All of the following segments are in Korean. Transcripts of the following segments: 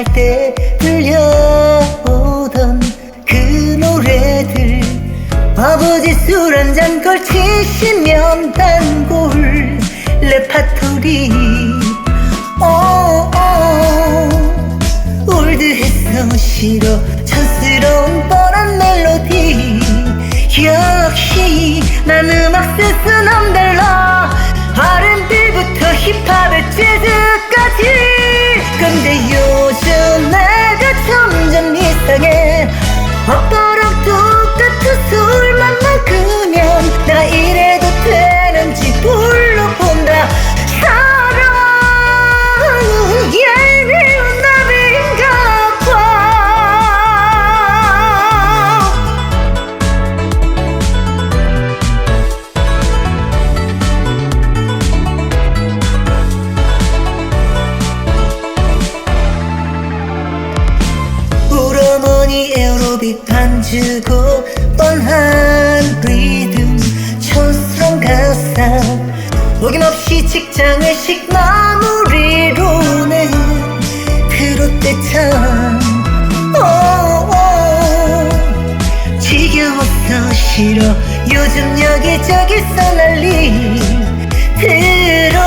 살 때 들려오던 그 노래들. 아버지 술 한 잔 걸치시면 단골 레파토리. 어, 오, 올드해서 싫어 촌스러운 뻔한 멜로디. 역시 난 음악 센스 남달라 R&B부터 힙합에 재즈 에어로빅 반주고 뻔한 리듬. 촌스러운 가사 어김없이 직장의식 마무리로는 그롯듯한 오, 오. 지겨워서 싫어. 요즘 여기저기서 난리. 들어.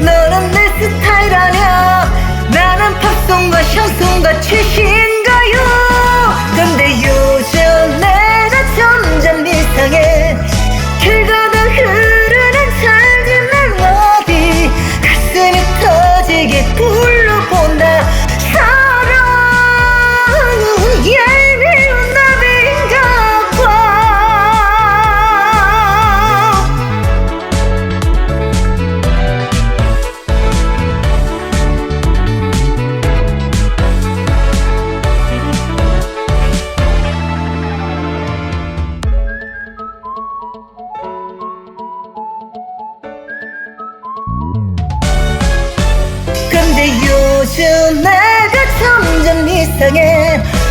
너는 내 스타일 아냐 나는 팝송과 샹송과 최신 이상해 별것도